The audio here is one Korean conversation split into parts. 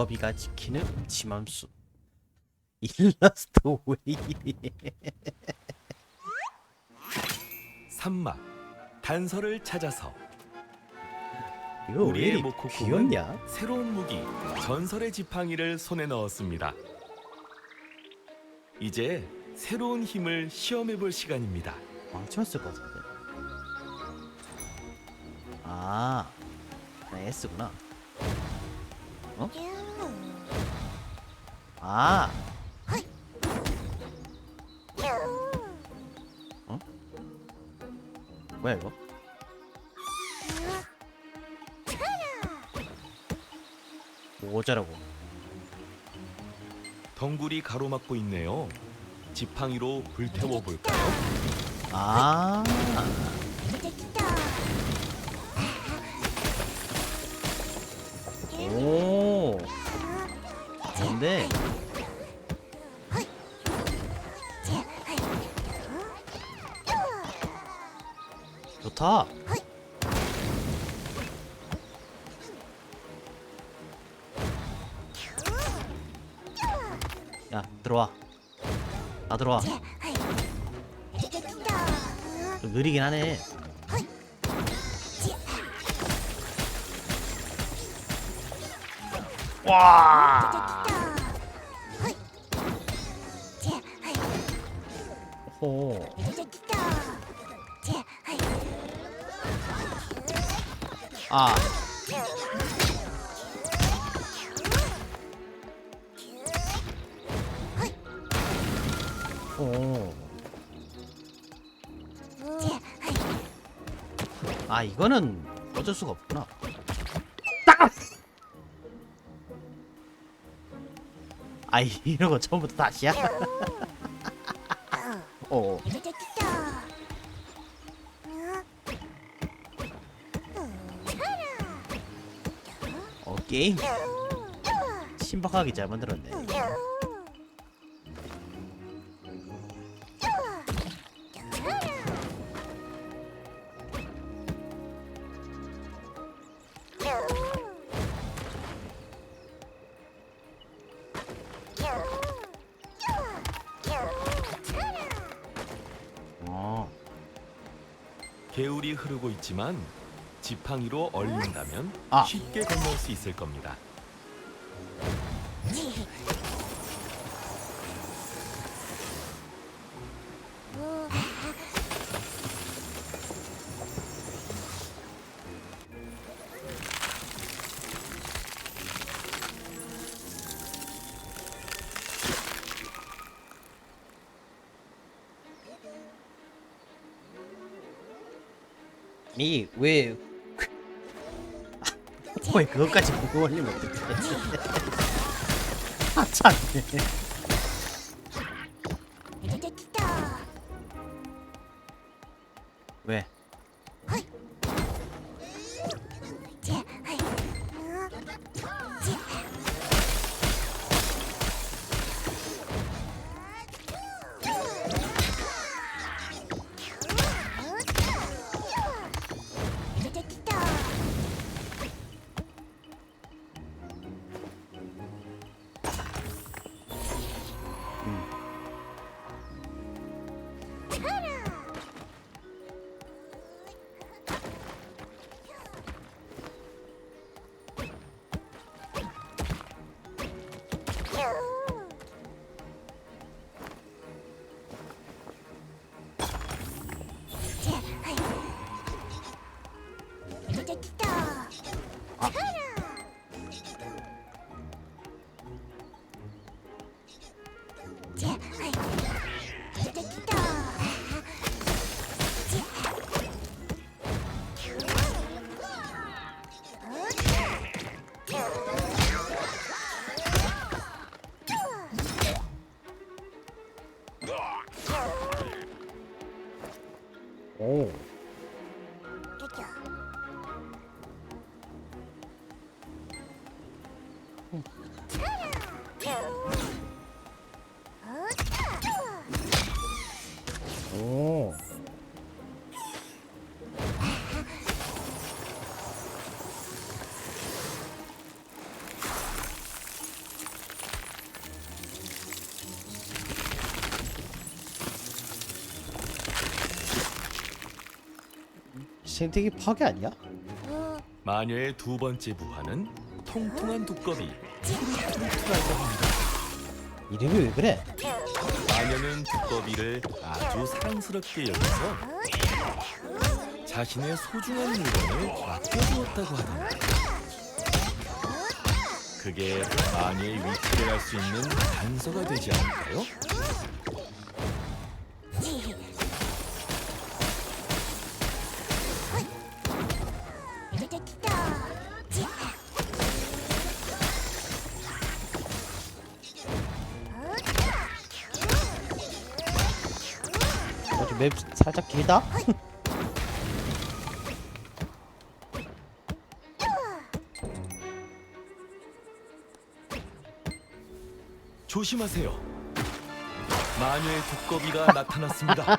두꺼비가 지키는 침함수 일러스트 웨이 산막 단서를 찾아서 이거 왜 우리의 이리 모코코는 귀엽냐? 새로운 무기 전설의 지팡이를 손에 넣었습니다. 이제 새로운 힘을 시험해 볼 시간입니다. 망쳤을 것 같은데 아 나 S구나 어? 아 어? 뭐야 이거? 뭐 어쩌라고 덩굴이 가로막고 있네요. 지팡이로 불태워 볼까요? 아 뭔데? 좋다. 야, 들어와. 다 들어와. 좀 느리긴 하네. 와. 호. 아. 오. 아 이거는 어쩔 수가 없구나. 아 이런 거 처음부터 다시야? 게임 신박하게 잘 만들었네. 어. 개울이 흐르고 있지만 지팡이로 얼린다면 아. 쉽게 건널 수 있을 겁니다. 이왜 왜 그것까지 보고 올리면 어떡해 아 참네. 왜 오. 음. 생태계 파괴 아니야? 마녀의 두 번째 부하는 통통한 두꺼비 투루투루투라고 합니다. 이름이 왜 그래? 마녀는 두꺼비를 아주 사랑스럽게 여겨서 자신의 소중한 물건을 맡겨주었다고 하는데 그게 마녀의 위치를 알 수 있는 단서가 되지 않을까요? 맵 살짝 길다? 조심하세요. 마녀의 두꺼비가 나타났습니다.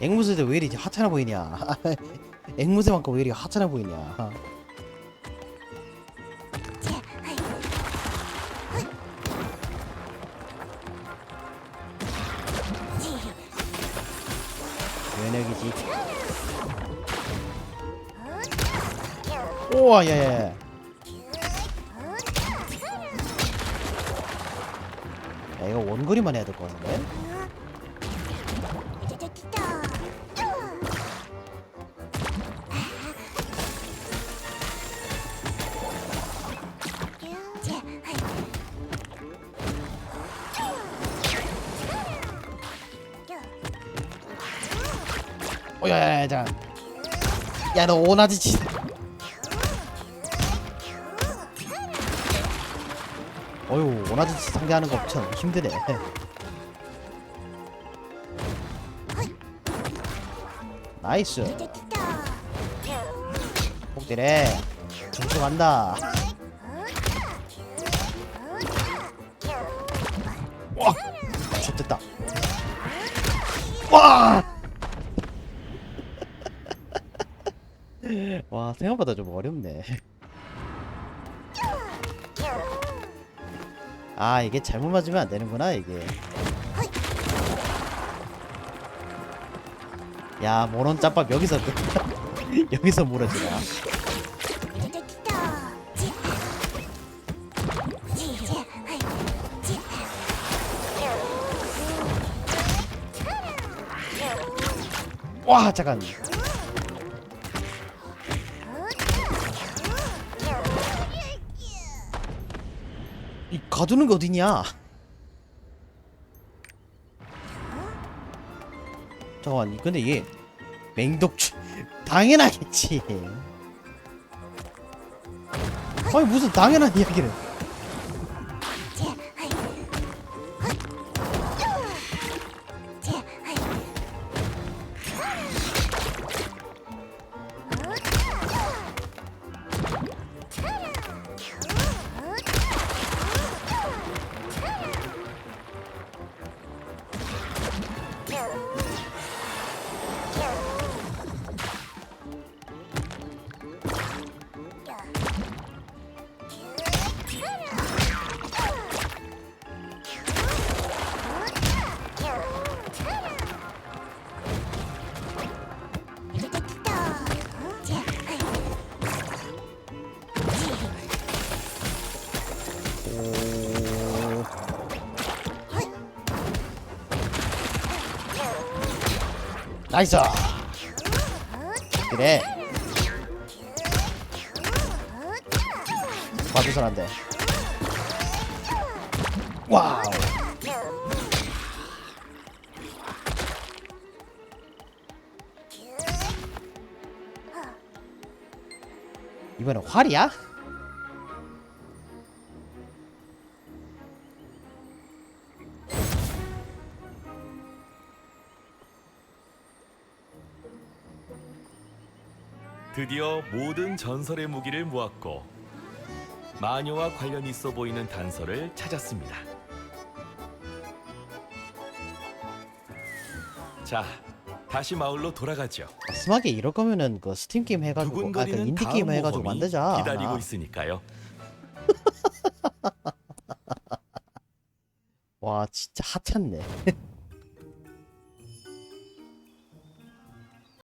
앵무새도 왜 이리 하찮아 보이냐? 앵무새만큼 왜 이리 하찮아 보이냐? 우와 예. 야 이거 원거리만 해야 될 것 같은데? 어야야야 자. 야너 오나지 치. 오나지 치 상대하는 거 엄청 힘드네. 나이스. 꼭 때래. 점수 간다. 와, 좋됐다. 와. 와 생각보다 좀 어렵네. 아 이게 잘못 맞으면 안 되는구나 이게. 야 모론 짬밥 여기서 여기서 무너지나. 와 잠깐. 이 가두는 게 어디냐? 잠깐만 근데 이게 맹독충 당연하겠지. 아니 무슨 당연한 이야기를? 오... 나이스. 그래. 봐줘선 안 돼. 와우. 이번엔 활이야? 드디어 모든 전설의 무기를 모았고 마녀와 관련 있어 보이는 단서를 찾았습니다. 자, 다시 마을로 돌아가죠. 스마게 이럴 거면은 그 스팀 게임 해가지고 아그 두근거리는 인디 다음 게임 해가지고 모험이 만들자. 기다리고. 있으니까요. 와 진짜 하찮네